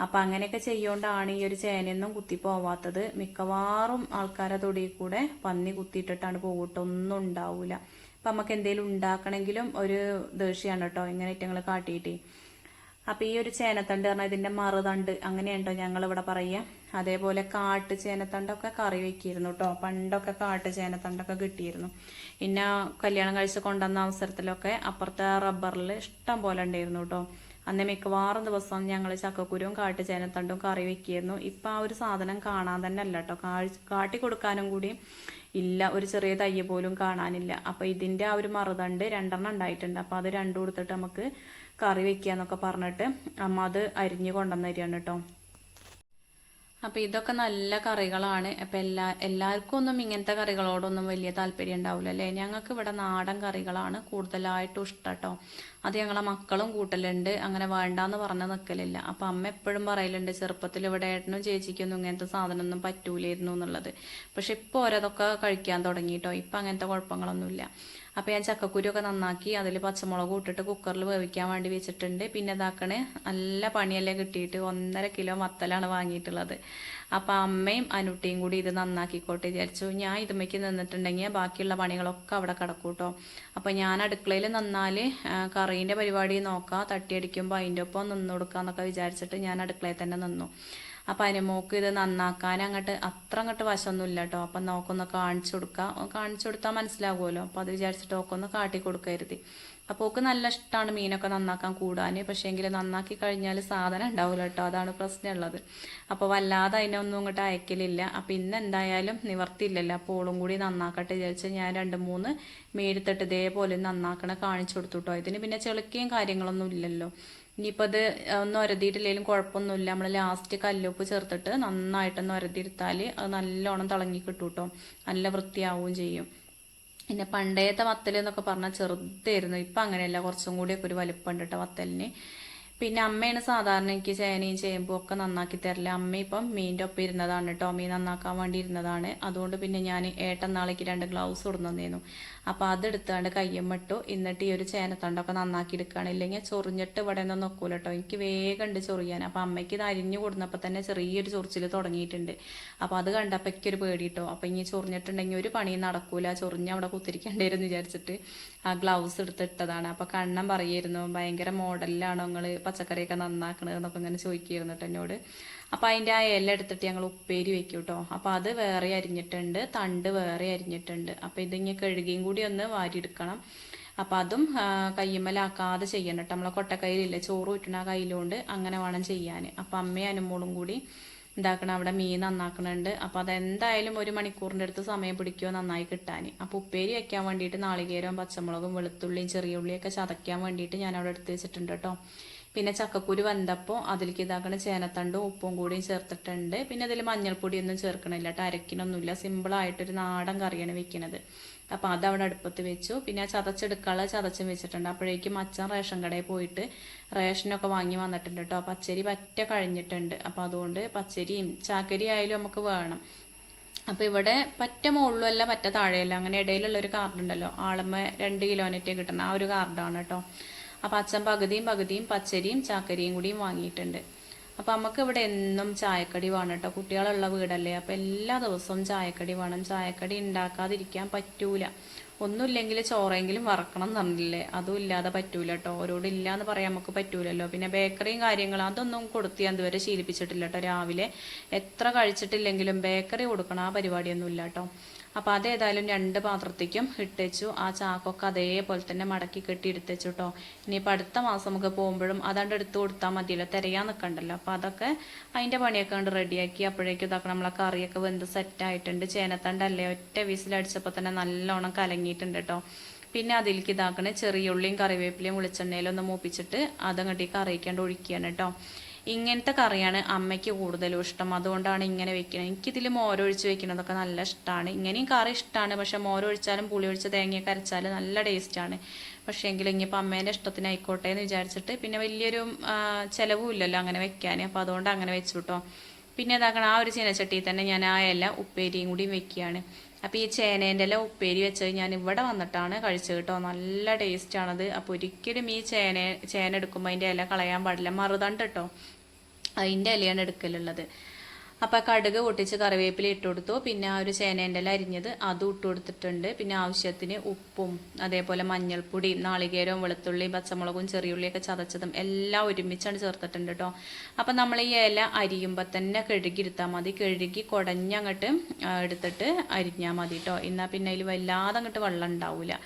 അപ്പം അങ്ങനെയൊക്കെ ചെയ്യോണ്ടാണ് ഈ ഒരു ചേനയൊന്നും കുത്തി പോവാത്തത്. മിക്കവാറും ആൾക്കാരെ തൊടിയിൽ കൂടെ പന്നി കുത്തിയിട്ടിട്ടാണ് പോകട്ടോ ഒന്നും ഉണ്ടാവില്ല അപ്പം നമുക്ക് എന്തെങ്കിലും ഉണ്ടാക്കണമെങ്കിലും ഒരു ദേഷ്യമാണ് കേട്ടോ ഇങ്ങനെ ഇറ്റങ്ങൾ കാട്ടിയിട്ടേ. അപ്പം ഈ ഒരു ചേനത്തണ്ട് പറഞ്ഞാൽ ഇതിന്റെ മറുതണ്ട് അങ്ങനെയുണ്ടോ ഞങ്ങളിവിടെ പറയുക? അതേപോലെ കാട്ട് ചേനത്തണ്ടൊക്കെ കറി വെക്കിയിരുന്നു കേട്ടോ പണ്ടൊക്കെ കാട്ട് ചേനത്തണ്ടൊക്കെ കിട്ടിയിരുന്നു. പിന്നെ കല്യാണം കഴിച്ച് കൊണ്ടുവന്ന അവസരത്തിലൊക്കെ അപ്പുറത്തെ റബ്ബറിൽ ഇഷ്ടം പോലെ ഉണ്ടായിരുന്നു കേട്ടോ അന്ന് മിക്കവാറും ദിവസം ഞങ്ങൾ ചക്കക്കുരുവും കാട്ട് ചേനത്തണ്ടും കറി വെക്കിയിരുന്നു. ഇപ്പം ആ ഒരു സാധനം കാണാൻ തന്നെ അല്ല കേട്ടോ കാട്ടി കൊടുക്കാനും കൂടി ഇല്ല. ഒരു ചെറിയ തയ്യ പോലും കാണാനില്ല. അപ്പോൾ ഇതിന്റെ ആ ഒരു മറുതണ്ട് രണ്ടെണ്ണം ഉണ്ടായിട്ടുണ്ട്. അപ്പോൾ അത് രണ്ടു കൊടുത്തിട്ട് നമുക്ക് കറി വെക്കുക എന്നൊക്കെ പറഞ്ഞിട്ട് അമ്മ അത് അരിഞ്ഞു കൊണ്ടുവന്ന് തരികയാണ് കേട്ടോ. അപ്പോൾ ഇതൊക്കെ നല്ല കറികളാണ്. അപ്പോൾ എല്ലാ എല്ലാവർക്കും ഒന്നും ഇങ്ങനത്തെ കറികളോടൊന്നും വലിയ താല്പര്യം ഉണ്ടാവില്ല അല്ലേ? ഞങ്ങൾക്ക് ഇവിടെ നാടൻ കറികളാണ് കൂടുതലായിട്ടും ഇഷ്ടം കേട്ടോ. അത് ഞങ്ങളെ മക്കളും കൂട്ടലുണ്ട്. അങ്ങനെ വേണ്ടാന്ന് പറഞ്ഞ് നിൽക്കലില്ല അപ്പോൾ അമ്മ എപ്പോഴും പറയലുണ്ട് ചെറുപ്പത്തിൽ ഇവിടെ ഏട്ടനും ചേച്ചിക്കൊന്നും ഇങ്ങനത്തെ സാധനമൊന്നും പറ്റൂലായിരുന്നു എന്നുള്ളത്. പക്ഷെ ഇപ്പോൾ ഓരോതൊക്കെ കഴിക്കാൻ തുടങ്ങി ഇപ്പം അങ്ങനത്തെ കുഴപ്പങ്ങളൊന്നുമില്ല. അപ്പോൾ ഞാൻ ചക്കക്കുരുവൊക്കെ നന്നാക്കി അതിൽ പച്ചമുളക് ഇട്ടിട്ട് കുക്കറിൽ വേവിക്കാൻ വേണ്ടി വെച്ചിട്ടുണ്ട്. പിന്നെ ഇതാക്കണേ നല്ല പണിയല്ലേ കിട്ടിയിട്ട് ഒന്നര കിലോ മത്തലാണ് വാങ്ങിയിട്ടുള്ളത്. അപ്പോൾ അമ്മയും അനുട്ടിയും കൂടി ഇത് നന്നാക്കിക്കോട്ടെ വിചാരിച്ചു. ഞാൻ ഇതുമ്മയ്ക്ക് നിന്നിട്ടുണ്ടെങ്കിൽ ബാക്കിയുള്ള പണികളൊക്കെ അവിടെ കിടക്കും കേട്ടോ അപ്പോൾ ഞാൻ അടുക്കളയിൽ നന്നാൽ കറീന്റെ പരിപാടി നോക്കാം തട്ടിയടിക്കുമ്പോൾ അതിന്റെ ഒപ്പം നിന്ന് കൊടുക്കാമെന്നൊക്കെ വിചാരിച്ചിട്ട് ഞാൻ അടുക്കളയിൽ തന്നെ നിന്നു. അപ്പം മോക്ക് ഇത് നന്നാക്കാൻ അങ്ങോട്ട് അത്ര അങ്ങോട്ട് വശമൊന്നുമില്ല കേട്ടോ അപ്പം നോക്കൊന്ന് കാണിച്ചു കൊടുക്കുക കാണിച്ചു കൊടുത്താൽ മനസ്സിലാകുമല്ലോ. അപ്പോൾ അത് വിചാരിച്ചിട്ട് ഓക്കൊന്ന് കാട്ടി കൊടുക്കരുത് അപ്പോൾ ഓക്ക് നല്ല ഇഷ്ടമാണ് മീനൊക്കെ നന്നാക്കാൻ കൂടാൻ പക്ഷേ എങ്കിൽ നന്നാക്കി കഴിഞ്ഞാൽ സാധനം ഉണ്ടാവില്ല കേട്ടോ അതാണ് പ്രശ്നമുള്ളത്. അപ്പോൾ വല്ലാതെ അതിനൊന്നും ഇങ്ങോട്ട് അയക്കലില്ല. അപ്പൊ ഇന്ന് എന്തായാലും നിവർത്തിയില്ലല്ലോ. അപ്പോൾ ഓളും കൂടി നന്നാക്കട്ടെ വിചാരിച്ച് ഞാൻ രണ്ട് മൂന്ന് മേടിത്തിട്ട് ഇതേപോലെ നന്നാക്കണ കാണിച്ചു കൊടുത്തു കേട്ടോ ഇതിന് പിന്നെ ചെളുക്കുകയും കാര്യങ്ങളൊന്നും ഇല്ലല്ലോ. ഇനിയിപ്പോൾ അത് ഒന്നും ഉരതിയിട്ടില്ലെങ്കിലും കുഴപ്പമൊന്നുമില്ല. നമ്മൾ ലാസ്റ്റ് കല്ലുപ്പ് ചേർത്തിട്ട് നന്നായിട്ടൊന്ന് ഒരതിരുത്താൽ അത് നല്ലോണം തിളങ്ങി കിട്ടും കേട്ടോ നല്ല വൃത്തിയാവുകയും ചെയ്യും. പിന്നെ പണ്ടേത്തെ വത്തൽ എന്നൊക്കെ പറഞ്ഞാൽ ചെറുതായിരുന്നു. ഇപ്പം അങ്ങനെയല്ല. കുറച്ചും കൂടിയൊക്കെ ഒരു വലിപ്പമുണ്ട് കേട്ടോ വത്തലിന്. പിന്നെ അമ്മയാണ് സാധാരണ എനിക്ക് ചേനയും ചേമ്പും ഒക്കെ നന്നാക്കി തരില്ല അമ്മ ഇപ്പം മീന്റെ ഒപ്പം ഇരുന്നതാണ് കേട്ടോ മീൻ നന്നാക്കാൻ വേണ്ടി ഇരുന്നതാണ്. അതുകൊണ്ട് പിന്നെ ഞാൻ ഏട്ടൻ നാളേക്ക് രണ്ട് ഗ്ലൗസ് കൊടുന്നു അപ്പോൾ അതെടുത്തുകൊണ്ട് കയ്യമ്മിട്ടു എന്നിട്ട് ഈ ഒരു ചേനത്തണ്ടൊക്കെ നന്നാക്കി എടുക്കുകയാണ് ഇല്ലെങ്കിൽ ചൊറിഞ്ഞിട്ട് ഇവിടെ നിന്ന് നോക്കൂല കേട്ടോ എനിക്ക് വേഗം ഉണ്ട് ചൊറിയാൻ. അപ്പോൾ അമ്മയ്ക്ക് ഇത് അരിഞ്ഞു കൊടുന്നപ്പോൾ തന്നെ ചെറിയൊരു ചൊറിച്ചിൽ തുടങ്ങിയിട്ടുണ്ട്. അപ്പോൾ അത് കണ്ടപ്പോൾ എനിക്കൊരു പേടി കേട്ടോ അപ്പോൾ ഇനി ചൊറിഞ്ഞിട്ടുണ്ടെങ്കിൽ ഒരു പണിയും നടക്കൂല. ചൊറിഞ്ഞ് അവിടെ കുത്തിരിക്കേണ്ടിയിരുന്നു വിചാരിച്ചിട്ട് ആ ഗ്ലൗസ് എടുത്തിട്ടതാണ്. അപ്പോൾ കണ്ണം പറയായിരുന്നു ഭയങ്കര മോഡലിലാണോ നിങ്ങൾ പച്ചക്കറിയൊക്കെ നന്നാക്കണത് എന്നൊക്കെ ഇങ്ങനെ ചോദിക്കുകയായിരുന്നു കേട്ടോ എന്നോട്. അപ്പോൾ അതിന്റെ ആ ഇല എടുത്തിട്ട് ഞങ്ങൾ ഉപ്പേരി വെക്കും കേട്ടോ അപ്പോൾ അത് വേറെ അരിഞ്ഞിട്ടുണ്ട് തണ്ട് വേറെ അരിഞ്ഞിട്ടുണ്ട്. അപ്പോൾ ഇതിങ്ങനെ കഴുകിയും കൂടി ഒന്ന് വാരിയെടുക്കണം. അപ്പോൾ അതും കയ്യുമ്മലാക്കാതെ ചെയ്യണം കേട്ടോ നമ്മളെ കൊട്ടക്കൈലില്ല ചോറ് ആ കയ്യിലുകൊണ്ട് അങ്ങനെ വേണം ചെയ്യാൻ അപ്പോൾ അമ്മയും അനുമോളും കൂടി ഉണ്ടാക്കണം അവിടെ മീൻ നന്നാക്കണുണ്ട്. അപ്പോൾ അതെന്തായാലും ഒരു മണിക്കൂറിന്റെ അടുത്ത് സമയം പിടിക്കുമോ നന്നായി കിട്ടാൻ അപ്പോൾ ഉപ്പേരി വെക്കാൻ വേണ്ടിയിട്ട് നാളികേരവും പച്ചമുളകും വെളുത്തുള്ളിയും ചെറിയ ഉള്ളിയൊക്കെ ചതയ്ക്കാൻ വേണ്ടിയിട്ട് ഞാൻ അവിടെ എടുത്ത് വെച്ചിട്ടുണ്ട് കേട്ടോ പിന്നെ ചക്കക്കുരു വന്നപ്പോൾ അതിലേക്ക് ഇതാക്കണ ചേനത്തണ്ടും ഉപ്പും കൂടിയും ചേർത്തിട്ടുണ്ട്. പിന്നെ അതിൽ മഞ്ഞൾപ്പൊടിയൊന്നും ചേർക്കണില്ല കേട്ടോ അരക്കിനൊന്നുമില്ല. സിമ്പിളായിട്ടൊരു നാടൻ കറിയാണ് വെക്കുന്നത് അപ്പോൾ അവിടെ അടുപ്പത്ത് വെച്ചു. പിന്നെ ആ ചതച്ചെടുക്കാനുള്ള ചതച്ചും വെച്ചിട്ടുണ്ട്. അപ്പോഴേക്കും അച്ഛൻ റേഷൻ കടയിൽ പോയിട്ട് റേഷനൊക്കെ വാങ്ങി വന്നിട്ടുണ്ട് കേട്ടോ പച്ചരി പറ്റ കഴിഞ്ഞിട്ടുണ്ട്. അപ്പോൾ അതുകൊണ്ട് പച്ചരിയും ചാക്കരി ആയാലും നമുക്ക് വേണം. അപ്പോൾ ഇവിടെ പറ്റ മുകളിലല്ല പറ്റ താഴെയല്ല. അങ്ങനെ ഇടയിലുള്ള ഒരു കാർഡ് ഉണ്ടല്ലോ ആളമ്മ രണ്ട് കിലോനേറ്റ് കിട്ടണം ആ ഒരു കാർഡാണ് കേട്ടോ അപ്പോൾ അച്ഛൻ പകുതിയും പകുതിയും പച്ചരിയും ചാക്കരിയും കൂടിയും വാങ്ങിയിട്ടുണ്ട്. അപ്പോൾ നമുക്ക് ഇവിടെ എന്നും ചായക്കടി വേണം കേട്ടോ. കുട്ടികളുള്ള വീടല്ലേ? അപ്പോൾ എല്ലാ ദിവസവും ചായക്കടി വേണം. ചായക്കടി ഉണ്ടാക്കാതിരിക്കാൻ പറ്റൂല. ഒന്നുമില്ലെങ്കിൽ ചോറെങ്കിലും വറക്കണം എന്ന് അതും ഇല്ലാതെ പറ്റൂല കേട്ടോ. ഓരോട് ഇല്ല എന്ന് പറയാൻ നമുക്ക് പറ്റൂലല്ലോ. പിന്നെ ബേക്കറിയും കാര്യങ്ങളും അതൊന്നും കൊടുത്ത് ഞാൻ ഇതുവരെ ശീലിപ്പിച്ചിട്ടില്ല കേട്ടോ. രാവിലെ എത്ര കഴിച്ചിട്ടില്ലെങ്കിലും ബേക്കറി കൊടുക്കണം. ആ പരിപാടിയൊന്നും ഇല്ല കേട്ടോ. അപ്പോൾ അതേതായാലും രണ്ട് പാത്രത്തേക്കും ഇട്ടേച്ചു. ആ ചാക്കൊക്കെ അതേപോലെ തന്നെ മടക്കി കെട്ടി എടുത്തേച്ചു കേട്ടോ ഇനിയിപ്പോൾ അടുത്ത മാസം നമുക്ക് പോകുമ്പോഴും അതാണ്ട് എടുത്തു കൊടുത്താൽ മതിയല്ലോ. തിരയാൻ നിൽക്കണ്ടല്ലോ അപ്പോൾ അതൊക്കെ അതിന്റെ പണിയൊക്കെ കണ്ട് റെഡിയാക്കി അപ്പോഴേക്കും ഇതൊക്കെ നമ്മളെ കറിയൊക്കെ വെന്ത് സെറ്റായിട്ടുണ്ട് ചേനത്തണ്ടല്ലേ ഒറ്റ വിസിലടിച്ചപ്പോൾ തന്നെ നല്ലോണം കലങ്ങിയിട്ടുണ്ട് കേട്ടോ പിന്നെ അതിലേക്ക് ഇതാക്കണേ ചെറിയ ഉള്ളിയും കറിവേപ്പിലയും വെളിച്ചെണ്ണയിലൊന്ന് മൂപ്പിച്ചിട്ട് അതങ്ങോട്ടേക്ക് കറിയിക്കാണ്ട് ഒഴിക്കുകയാണ് കേട്ടോ ഇങ്ങനത്തെ കറിയാണ് അമ്മയ്ക്ക് കൂടുതലും ഇഷ്ടം. അതുകൊണ്ടാണ് ഇങ്ങനെ വെക്കുന്നത് എനിക്കിതിൽ മോരൊഴിച്ച് വെക്കുന്നതൊക്കെ നല്ല ഇഷ്ടമാണ് ഇങ്ങനെയും കറി ഇഷ്ടമാണ് പക്ഷെ മോരൊഴിച്ചാലും പുളി ഒഴിച്ച് തേങ്ങയൊക്കെ അരച്ചാലും നല്ല ടേസ്റ്റാണ് പക്ഷേ എങ്കിലും ഇനിയിപ്പോൾ അമ്മേന്റെ ഇഷ്ടത്തിനായിക്കോട്ടെ എന്ന് വിചാരിച്ചിട്ട് പിന്നെ വലിയൊരു ചിലവും ഇല്ലല്ലോ അങ്ങനെ വെക്കാൻ. അപ്പോൾ അതുകൊണ്ട് അങ്ങനെ വെച്ചു കേട്ടോ പിന്നെ ഇതാക്കണം ആ ഒരു ചീനച്ചട്ടിയിൽ തന്നെ ഞാൻ ആ ഇല ഉപ്പേരിയും കൂടി വെക്കുകയാണ്. അപ്പോൾ ഈ ചേനേന്റെ ഇല ഉപ്പേരി വെച്ചത് ഞാൻ ഇവിടെ വന്നിട്ടാണ് കഴിച്ചത് കേട്ടോ. നല്ല ടേസ്റ്റാണത് അപ്പോൾ ഒരിക്കലും ഈ ചേന ചേന എടുക്കുമ്പോൾ അതിന്റെ ഇല കളയാൻ പാടില്ല. മറുതണ്ട് കേട്ടോ. അതിന്റെ ഇലയാണ് എടുക്കലുള്ളത്. അപ്പോൾ കടുക് പൊട്ടിച്ച് കറിവേപ്പില ഇട്ട് കൊടുത്തു. പിന്നെ ആ ഒരു ചേനേന്റെ ഇല അരിഞ്ഞത് അതും ഇട്ട് കൊടുത്തിട്ടുണ്ട്. പിന്നെ ആവശ്യത്തിന് ഉപ്പും അതേപോലെ മഞ്ഞൾപ്പൊടിയും നാളികേരവും വെളുത്തുള്ളിയും പച്ചമുളകും ചെറിയുള്ളിയൊക്കെ ചതച്ചതും എല്ലാം ഒരുമിച്ചാണ് ചേർത്തിട്ടുണ്ട് കേട്ടോ അപ്പം നമ്മൾ ഈ ഇല അരിയുമ്പോൾ തന്നെ കഴുകി എടുത്താൽ മതി. കഴുകി കുടഞ്ഞങ്ങോട്ട് എടുത്തിട്ട് അരിഞ്ഞാൽ മതി കേട്ടോ എന്നാൽ പിന്നെ അതിൽ വല്ലാതെ അങ്ങോട്ട് വെള്ളം ഉണ്ടാവില്ല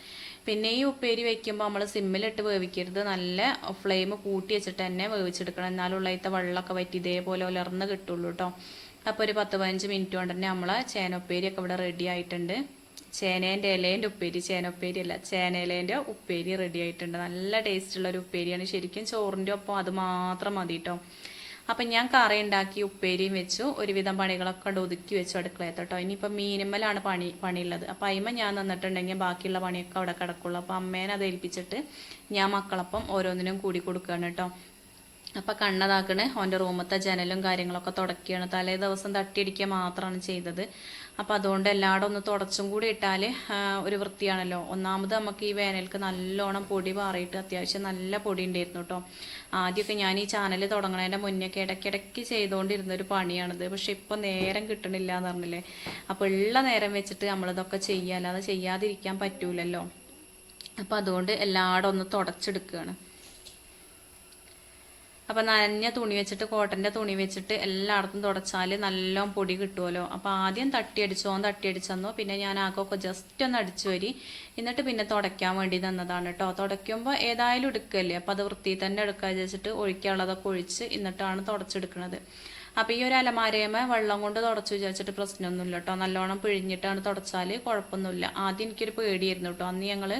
പിന്നെ ഈ ഉപ്പേരി വെക്കുമ്പോൾ നമ്മൾ സിമ്മിലിട്ട് വേവിക്കരുത്. നല്ല ഫ്ലെയിം കൂട്ടി വെച്ചിട്ട് തന്നെ വേവിച്ചെടുക്കണം. എന്നാലുള്ള ഇത്ത വെള്ളമൊക്കെ വറ്റി ഇതേപോലെ ഉലർന്ന് കിട്ടുള്ളൂ കേട്ടോ അപ്പോൾ ഒരു പത്ത് പതിനഞ്ച് മിനിറ്റ് കൊണ്ട് തന്നെ ചേന ഉപ്പേരിയൊക്കെ ഇവിടെ റെഡി ആയിട്ടുണ്ട്. ചേനേന്റെ ഇലേന്റെ ഉപ്പേരി ചേന ഉപ്പേരി അല്ല ചേനയിലേന്റെ ഉപ്പേരി റെഡി ആയിട്ടുണ്ട്. നല്ല ടേസ്റ്റുള്ള ഒരു ഉപ്പേരിയാണ്. ശരിക്കും ചോറിന്റെ ഒപ്പം അത് മാത്രം മതി കേട്ടോ അപ്പം ഞാൻ കറി ഉണ്ടാക്കി ഉപ്പേരിയും വെച്ചു ഒരുവിധം പണികളൊക്കെ ഒതുക്കി വെച്ചു അടുക്കളയത്ത് കേട്ടോ. ഇനിയിപ്പോൾ മീനുമ്മലാണ് പണി പണിയുള്ളത്. അപ്പം അയിമ ഞാൻ നിന്നിട്ടുണ്ടെങ്കിൽ ബാക്കിയുള്ള പണിയൊക്കെ അവിടെ കിടക്കുള്ളൂ. അപ്പം അമ്മേനെ അത് ഏൽപ്പിച്ചിട്ട് ഞാൻ മക്കളൊപ്പം ഓരോന്നിനും കൂടി കൊടുക്കുകയാണ് കേട്ടോ. അപ്പം കണ്ണതാക്കണ് ഓന്റെ റൂമത്തെ ജനലും കാര്യങ്ങളൊക്കെ തുടക്കുകയാണ് തലേ ദിവസം തട്ടിയടിക്കുക മാത്രമാണ് ചെയ്തത്. അപ്പം അതുകൊണ്ട് എല്ലായിടും ഒന്ന് തുടച്ചും കൂടി ഇട്ടാൽ ഒരു വൃത്തിയാണല്ലോ. ഒന്നാമത് നമുക്ക് ഈ വേനൽക്ക് നല്ലോണം പൊടി പാറിയിട്ട് അത്യാവശ്യം നല്ല പൊടി ഉണ്ടായിരുന്നു കേട്ടോ ആദ്യമൊക്കെ ഞാൻ ഈ ചാനൽ തുടങ്ങണതിന്റെ മുന്നേക്ക് ഇടയ്ക്കിടയ്ക്ക് ചെയ്തുകൊണ്ടിരുന്ന ഒരു പണിയാണിത്. പക്ഷെ ഇപ്പം നേരം കിട്ടണില്ല എന്ന് പറഞ്ഞില്ലേ. അപ്പോൾ ഉള്ള നേരം വെച്ചിട്ട് നമ്മളിതൊക്കെ ചെയ്യുക അല്ലാതെ ചെയ്യാതിരിക്കാൻ പറ്റൂലല്ലോ. അപ്പോൾ അതുകൊണ്ട് എല്ലായിടും ഒന്ന് തുടച്ചെടുക്കുകയാണ് അപ്പം നനഞ്ഞ തുണി വെച്ചിട്ട് കോട്ടന്റെ തുണി വെച്ചിട്ട് എല്ലായിടത്തും തുടച്ചാൽ നല്ലോണം പൊടി കിട്ടുമല്ലോ അപ്പോൾ ആദ്യം തട്ടിയടിച്ചോ തട്ടിയടിച്ചെന്നോ പിന്നെ ഞാൻ ആക്കൊക്കെ ജസ്റ്റ് ഒന്ന് അടിച്ചു വരി. എന്നിട്ട് പിന്നെ തുടയ്ക്കാൻ വേണ്ടി തന്നതാണ് കേട്ടോ തുടയ്ക്കുമ്പോൾ ഏതായാലും എടുക്കല്ലേ? അപ്പോൾ അത് വൃത്തിയിൽ തന്നെ എടുക്കുക വെച്ചിട്ട് ഒഴിക്കാനുള്ളതൊക്കെ ഒഴിച്ച് എന്നിട്ടാണ് തുടച്ചെടുക്കുന്നത് അപ്പോൾ ഈ ഒരു അലമാരയമ്മ വെള്ളം കൊണ്ട് തുടച്ചു വിചാരിച്ചിട്ട് പ്രശ്നമൊന്നുമില്ല കേട്ടോ നല്ലോണം പിഴിഞ്ഞിട്ടാണ് തുടച്ചാൽ കുഴപ്പമൊന്നുമില്ല. ആദ്യം എനിക്കൊരു പേടിയായിരുന്നു കേട്ടോ അന്ന് ഞങ്ങൾ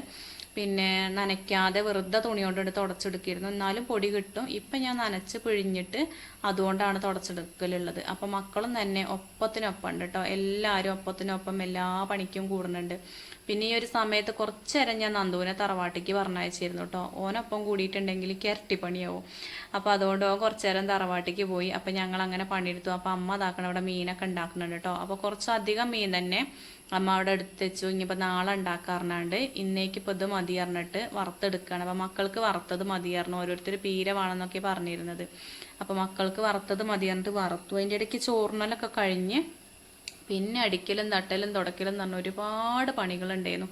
പിന്നെ നനയ്ക്കാതെ വെറുതെ തുണി കൊണ്ടിട്ട് തുടച്ചെടുക്കിയിരുന്നു. എന്നാലും പൊടി കിട്ടും. ഇപ്പം ഞാൻ നനച്ച് പിഴിഞ്ഞിട്ട് അതുകൊണ്ടാണ് തുടച്ചെടുക്കലുള്ളത്. അപ്പം മക്കളും തന്നെ ഒപ്പത്തിനൊപ്പം ഉണ്ട് കേട്ടോ എല്ലാവരും ഒപ്പത്തിനൊപ്പം എല്ലാ പണിക്കും കൂടുന്നുണ്ട്. പിന്നെ ഈ ഒരു സമയത്ത് കുറച്ച് നേരം ഞാൻ നന്ദുവിനെ തറവാട്ടിക്ക് പറഞ്ഞയച്ചിരുന്നു കേട്ടോ ഓനൊപ്പം കൂടിയിട്ടുണ്ടെങ്കിൽ കിരട്ടി പണിയാവും അപ്പോൾ അതുകൊണ്ട് ഓൻ കുറച്ച് നേരം തറവാട്ടിക്ക് പോയി. അപ്പോൾ ഞങ്ങൾ അങ്ങനെ പണിയെടുത്തു. അപ്പോൾ അമ്മ അതാക്കണം അവിടെ മീനൊക്കെ ഉണ്ടാക്കുന്നുണ്ട് കേട്ടോ അപ്പോൾ കുറച്ചധികം മീൻ തന്നെ അമ്മ അവിടെ എടുത്ത് വെച്ചു ഇനിയിപ്പോൾ നാളെ ഉണ്ടാക്കാറുണ്ട് ഇന്നേക്ക് ഇപ്പോൾ ഇത് മതി പറഞ്ഞിട്ട് വറുത്തെടുക്കുകയാണ് അപ്പോൾ മക്കൾക്ക് വറുത്തത് മതി പറഞ്ഞു. ഓരോരുത്തർ പീര വേണമെന്നൊക്കെ പറഞ്ഞിരുന്നത്. അപ്പോൾ മക്കൾക്ക് വറുത്തത് മതി പറഞ്ഞിട്ട് വറുത്തു. അതിന്റെ ഇടയ്ക്ക് ചോറിനലൊക്കെ കഴിഞ്ഞ് പിന്നെ അടിക്കലും തട്ടലും തുടക്കലും എന്ന് പറഞ്ഞ ഒരുപാട് പണികളുണ്ടായിരുന്നു.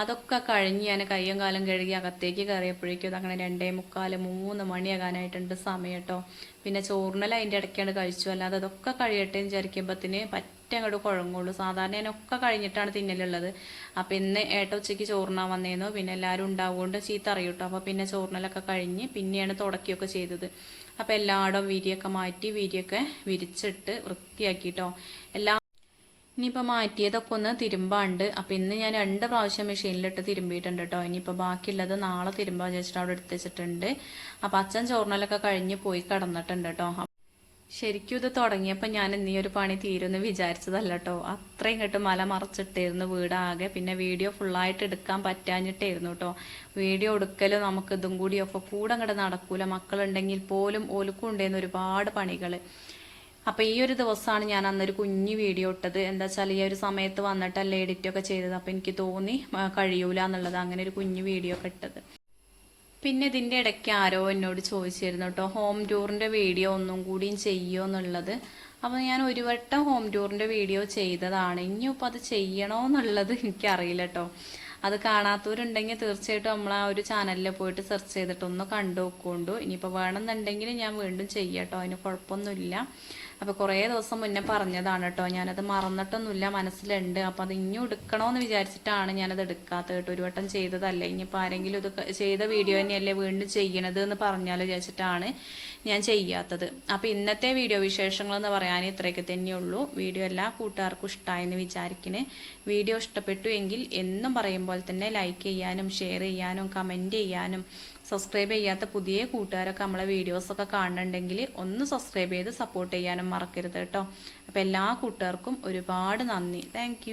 അതൊക്കെ കഴിഞ്ഞ് ഞാൻ കയ്യും കാലം കഴുകി അകത്തേക്ക് കയറിയപ്പോഴേക്കും അതങ്ങനെ രണ്ടേ മുക്കാൽ മൂന്ന് മണിയാകാനായിട്ടുണ്ട് സമയം കേട്ടോ. പിന്നെ ചോറിനല അതിന്റെ ഇടയ്ക്കാണ് കഴിച്ചു. അല്ലാതെ അതൊക്കെ കഴിയട്ടെ എന്ന് വിചാരിക്കുമ്പോഴത്തിന് അങ്ങോട്ട് കുഴങ്ങുള്ളൂ. സാധാരണ ഞാനൊക്കെ കഴിഞ്ഞിട്ടാണ് തിന്നലുള്ളത്. അപ്പം ഇന്ന് ഏട്ട ഉച്ചയ്ക്ക് ചോറിനാൻ വന്നേന്നു. പിന്നെ എല്ലാവരും ഉണ്ടാവുകൊണ്ട് ചീത്ത അറിയൂട്ടോ അപ്പോൾ പിന്നെ ചോറിനലൊക്കെ കഴിഞ്ഞ് പിന്നെയാണ് തുടക്കിയൊക്കെ ചെയ്തത്. അപ്പോൾ എല്ലായിടവും വിരിയൊക്കെ മാറ്റി വിരിയൊക്കെ വിരിച്ചിട്ട് വൃത്തിയാക്കിട്ടോ. എല്ലാ ഇനിയിപ്പോൾ മാറ്റിയതൊക്കെ ഒന്ന് തിരുമ്പാണ്ട്. അപ്പം ഇന്ന് ഞാൻ രണ്ട് പ്രാവശ്യം മെഷീനിലിട്ട് തിരുമ്പിയിട്ടുണ്ട് കേട്ടോ ഇനിയിപ്പോൾ ബാക്കിയുള്ളത് നാളെ തിരുമ്പാ വെച്ചിട്ട് അവിടെ എടുത്ത് വെച്ചിട്ടുണ്ട്. അപ്പം അച്ഛൻ ചോറിനലൊക്കെ കഴിഞ്ഞ് പോയി കിടന്നിട്ടുണ്ട് കേട്ടോ ശരിക്കും ഇത് തുടങ്ങിയപ്പോൾ ഞാൻ ഇന്നീ ഒരു പണി തീരുമെന്ന് വിചാരിച്ചതല്ല കേട്ടോ അത്രയും കേട്ട് മല മറച്ചിട്ടായിരുന്നു വീടാകെ. പിന്നെ വീഡിയോ ഫുള്ളായിട്ട് എടുക്കാൻ പറ്റാഞ്ഞിട്ടായിരുന്നു കേട്ടോ വീഡിയോ എടുക്കലും നമുക്ക് ഇതും കൂടിയൊക്കെ കൂടെ അങ്ങോട്ട് നടക്കൂല. മക്കളുണ്ടെങ്കിൽ പോലും ഓലുക്കും ഉണ്ടായിരുന്നു ഒരുപാട് പണികൾ അപ്പോൾ ഈ ഒരു ദിവസമാണ് ഞാൻ അന്നൊരു കുഞ്ഞു വീഡിയോ ഇട്ടത്. എന്താ വെച്ചാൽ ഈ ഒരു സമയത്ത് വന്നിട്ടല്ലേ എഡിറ്റൊക്കെ ചെയ്തത്. അപ്പോൾ എനിക്ക് തോന്നി കഴിയൂല എന്നുള്ളത്. അങ്ങനെ ഒരു കുഞ്ഞു വീഡിയോ ഒക്കെ ഇട്ടത്. പിന്നെ ഇതിന്റെ ഇടയ്ക്ക് ആരോ എന്നോട് ചോദിച്ചിരുന്നു കേട്ടോ. ഹോം ടൂറിന്റെ വീഡിയോ ഒന്നും കൂടിയും ചെയ്യുമോ എന്നുള്ളത്. അപ്പോൾ ഞാൻ ഒരു വട്ടം ഹോം ടൂറിന്റെ വീഡിയോ ചെയ്തതാണ്. ഇനിയിപ്പോൾ അത് ചെയ്യണോ എന്നുള്ളത് എനിക്കറിയില്ല കേട്ടോ. അത് കാണാത്തവരുണ്ടെങ്കിൽ തീർച്ചയായിട്ടും നമ്മൾ ആ ഒരു ചാനലിൽ പോയിട്ട് സെർച്ച് ചെയ്തിട്ടൊന്ന് കണ്ടു നോക്കൊണ്ടു ഇനിയിപ്പോൾ വേണമെന്നുണ്ടെങ്കിൽ ഞാൻ വീണ്ടും ചെയ്യാം കേട്ടോ. അതിന് കുഴപ്പമൊന്നുമില്ല. അപ്പോൾ കുറേ ദിവസം മുന്നേ പറഞ്ഞതാണ് കേട്ടോ ഞാനത് മറന്നിട്ടൊന്നുമില്ല മനസ്സിലുണ്ട്. അപ്പോൾ അത് ഇനിയും എടുക്കണമെന്ന് വിചാരിച്ചിട്ടാണ് ഞാനത് എടുക്കാത്തത് കേട്ടോ ഒരു വട്ടം ചെയ്തതല്ലേ. ഇനിയിപ്പോൾ ആരെങ്കിലും ഇത് ചെയ്ത വീഡിയോ തന്നെയല്ലേ വീണ്ടും ചെയ്യണത് എന്ന് പറഞ്ഞാൽ വിചാരിച്ചിട്ടാണ് ഞാൻ ചെയ്യാത്തത്. അപ്പോൾ ഇന്നത്തെ വീഡിയോ വിശേഷങ്ങൾ എന്ന് പറയാൻ ഇത്രയൊക്കെ തന്നെയുള്ളൂ. വീഡിയോ എല്ലാ കൂട്ടുകാർക്കും ഇഷ്ടമായെന്ന് വിചാരിക്കണേ. വീഡിയോ ഇഷ്ടപ്പെട്ടു എങ്കിൽ എന്നും പറയുമ്പോൾ തന്നെ ലൈക്ക് ചെയ്യാനും ഷെയർ ചെയ്യാനും കമന്റ് ചെയ്യാനും സബ്സ്ക്രൈബ് ചെയ്യാത്ത പുതിയ കൂട്ടുകാരൊക്കെ നമ്മളെ വീഡിയോസൊക്കെ കാണുന്നുണ്ടെങ്കിൽ ഒന്ന് സബ്സ്ക്രൈബ് ചെയ്ത് സപ്പോർട്ട് ചെയ്യാനും മറക്കരുത് കേട്ടോ. അപ്പോൾ എല്ലാ കൂട്ടുകാർക്കും ഒരുപാട് നന്ദി. താങ്ക്